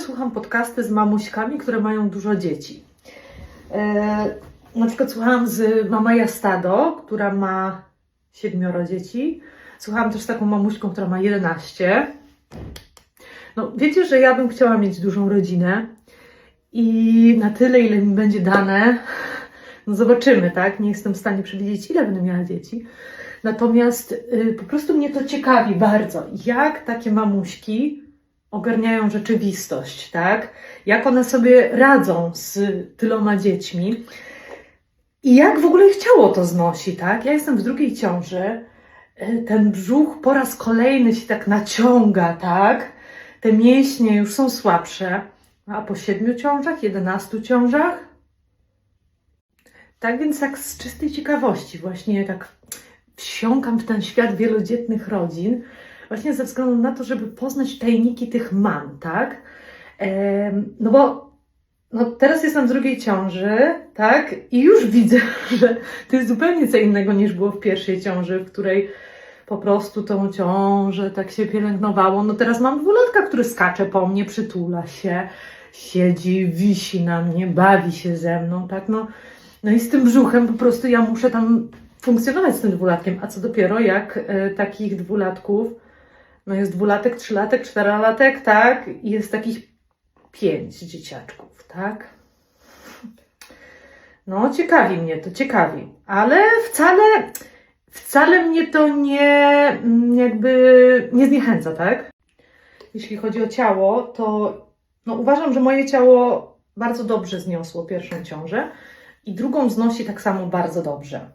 słucham podcasty z mamuśkami, które mają dużo dzieci. E, na przykład słuchałam z Mama Jastado, która ma siedmioro dzieci. Słuchałam też z taką mamuśką, która ma 11. No, wiecie, że ja bym chciała mieć dużą rodzinę i na tyle, ile mi będzie dane, no zobaczymy, tak? Nie jestem w stanie przewidzieć, ile będę miała dzieci. Natomiast y, po prostu mnie to ciekawi bardzo, jak takie mamuśki ogarniają rzeczywistość, tak? Jak one sobie radzą z tyloma dziećmi i jak w ogóle ich ciało to znosi, tak? Ja jestem w drugiej ciąży, y, ten brzuch po raz kolejny się tak naciąga, tak? Te mięśnie już są słabsze, a po siedmiu ciążach, jedenastu ciążach? Tak więc tak z czystej ciekawości właśnie tak wsiąkam w ten świat wielodzietnych rodzin, właśnie ze względu na to, żeby poznać tajniki tych mam, tak? No bo no teraz jestem w drugiej ciąży, tak? I już widzę, że to jest zupełnie co innego niż było w pierwszej ciąży, w której po prostu tą ciążę tak się pielęgnowało. No teraz mam dwulatka, który skacze po mnie, przytula się, siedzi, wisi na mnie, bawi się ze mną, tak? No, no i z tym brzuchem po prostu ja muszę tam funkcjonować z tym dwulatkiem. A co dopiero jak e, takich dwulatków, no jest dwulatek, trzylatek, czterolatek, tak? I jest takich pięć dzieciaczków, tak? No, ciekawi mnie to, ciekawi. Ale wcale, wcale mnie to nie, jakby, nie zniechęca, tak? Jeśli chodzi o ciało, to no, uważam, że moje ciało bardzo dobrze zniosło pierwszą ciążę i drugą znosi tak samo bardzo dobrze.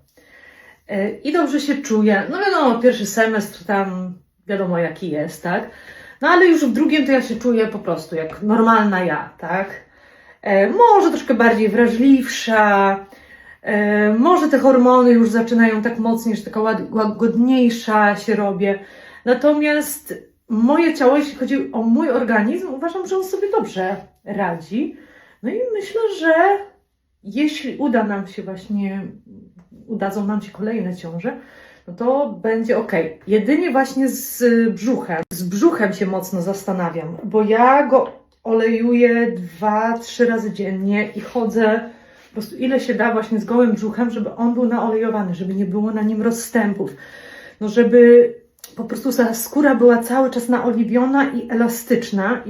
E, I dobrze się czuję. No wiadomo, pierwszy semestr tam wiadomo jaki jest, tak? No ale już w drugim to ja się czuję po prostu jak normalna ja, tak? E, może troszkę bardziej wrażliwsza, e, może te hormony już zaczynają tak mocniej, że taka łagodniejsza się robię. Natomiast moje ciało, jeśli chodzi o mój organizm, uważam, że on sobie dobrze radzi. No i myślę, że jeśli uda nam się właśnie, udadzą nam się kolejne ciąże, no to będzie ok. Jedynie właśnie z brzuchem. Z brzuchem się mocno zastanawiam, bo ja go olejuję dwa, trzy razy dziennie i chodzę po prostu ile się da właśnie z gołym brzuchem, żeby on był naolejowany, żeby nie było na nim rozstępów. No żeby po prostu ta skóra była cały czas naoliwiona i elastyczna.